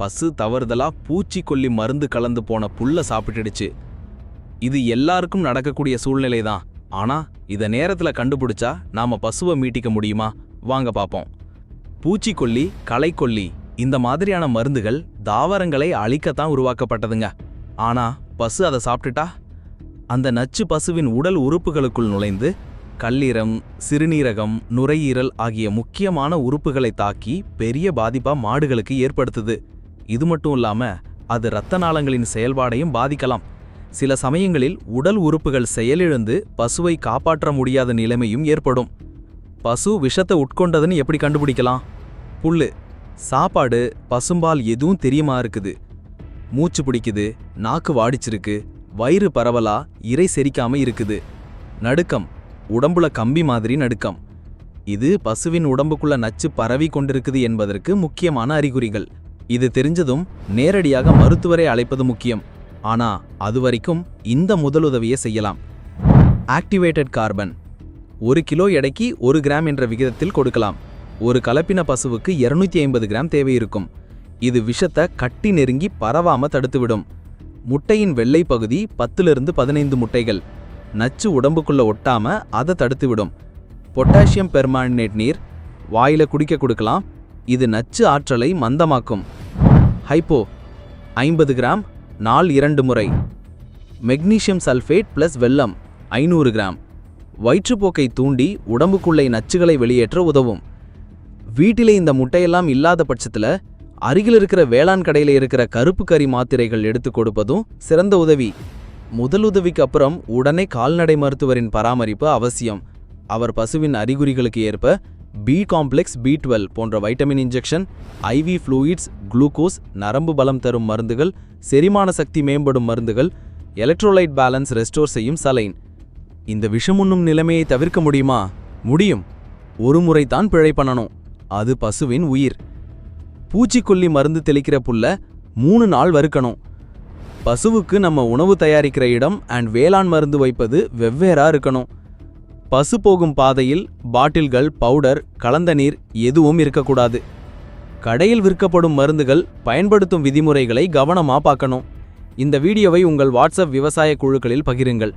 பசு தவறுதலா பூச்சிக்கொல்லி மருந்து கலந்து போன புல்ல சாப்பிட்டுடுச்சு. இது எல்லாருக்கும் நடக்கக்கூடிய சூழ்நிலை தான் ஆனா இத நேரத்துல கண்டுபிடிச்சா நாம பசுவை மீட்டிக்க முடியுமா? வாங்க பார்ப்போம் பூச்சிக்கொல்லி களைக்கொல்லி இந்த மாதிரியான மருந்துகள் தாவரங்களை அழிக்கத்தான் உருவாக்கப்பட்டதுங்க. ஆனா பசு அதை சாப்பிட்டுட்டா? அந்த நச்சு பசுவின் உடல் உறுப்புகளுக்குள் நுழைந்து கல்லீரம் சிறுநீரகம் நுரையீரல் ஆகிய முக்கியமான உறுப்புகளை தாக்கி பெரிய பாதிப்பா மாடுகளுக்கு ஏற்படுத்துது. இது மட்டும் இல்லாமல் அது இரத்த நாளங்களின் செயல்பாடையும் பாதிக்கலாம். சில சமயங்களில் உடல் உறுப்புகள் செயலிழந்து பசுவை காப்பாற்ற முடியாத நிலைமையும் ஏற்படும். பசு விஷத்தை உட்கொண்டதுன்னு எப்படி கண்டுபிடிக்கலாம்? புல்லு. சாப்பாடு பசும்பால் எதுவும் தெரியுமா இருக்குது? மூச்சு பிடிக்குது நாக்கு வாடிச்சிருக்கு வயிறு பரவலா இறை செரிக்காம இருக்குது. நடுக்கம். உடம்புல கம்பி மாதிரி நடுக்கம். இது பசுவின் உடம்புக்குள்ள நச்சு பரவி கொண்டிருக்குது என்பதற்கு முக்கியமான அறிகுறிகள். இது தெரிஞ்சதும் நேரடியாக மருத்துவரை அழைப்பது முக்கியம். ஆனா அதுவரைக்கும் இந்த முதலுதவியை செய்யலாம். Activated carbon. ஒரு கிலோ எடைக்கு ஒரு கிராம் என்ற விகிதத்தில் கொடுக்கலாம். ஒரு கலப்பின பசுவுக்கு 250 ஐம்பது கிராம் தேவை இருக்கும். இது விஷத்தை கட்டி நெருங்கி பரவாம தடுத்துவிடும். முட்டையின் வெள்ளை பகுதி பத்திலிருந்து பதினைந்து முட்டைகள். நச்சு உடம்புக்குள்ள ஒட்டாம அதை தடுத்துவிடும். பொட்டாசியம் பெர்மானேட் நீர். வாயில குடிக்க கொடுக்கலாம். இது நச்சு ஆற்றலை மந்தமாக்கும். ஹைப்போ ஐம்பது கிராம் நாள் இரண்டு முறை. மெக்னீஷியம் சல்ஃபேட் பிளஸ் வெல்லம் ஐநூறு கிராம். வயிற்றுப்போக்கை தூண்டி உடம்புக்குள்ளே நச்சுகளை வெளியேற்ற உதவும். வீட்டிலே இந்த முட்டையெல்லாம் இல்லாத பட்சத்தில் அருகில் இருக்கிற வேளாண் கடையில் இருக்கிற கருப்பு கறி மாத்திரைகள் எடுத்து கொடுப்பதும் சிறந்த உதவி. முதலுதவிக்கு அப்புறம் உடனே கால்நடை மருத்துவரின் பராமரிப்பு அவசியம். அவர் பசுவின் அறிகுறிகளுக்கு ஏற்ப பி காம்ப்ளெக்ஸ் பி டுவெல் போன்ற vitamin injection IV fluids glucose நரம்பு பலம் தரும் மருந்துகள் செரிமான சக்தி மேம்படும் மருந்துகள் எலக்ட்ரோலைட் பேலன்ஸ் ரெஸ்டோர் செய்யும் சலைன் இந்த விஷமுண்ணும் நிலைமையை தவிர்க்க முடியுமா? முடியும். ஒரு முறை தான் பிழை பண்ணணும். அது பசுவின் உயிர். பூச்சிக்கொல்லி மருந்து தெளிக்கிற புல்ல மூணு நாள் வறுக்கணும். பசுவுக்கு நம்ம உணவு தயாரிக்கிற இடம் அண்ட் வேளாண் மருந்து வைப்பது வெவ்வேறா இருக்கணும். பசு போகும் பாதையில் பாட்டில்கள் பவுடர் கலந்த நீர் எதுவும் இருக்கக்கூடாது. கடையில் விற்கப்படும் மருந்துகள் பயன்படுத்தும் விதிமுறைகளை கவனமாக பார்க்கணும். இந்த வீடியோவை உங்கள் வாட்ஸ்அப் விவசாய குழுக்களில் பகிருங்கள்.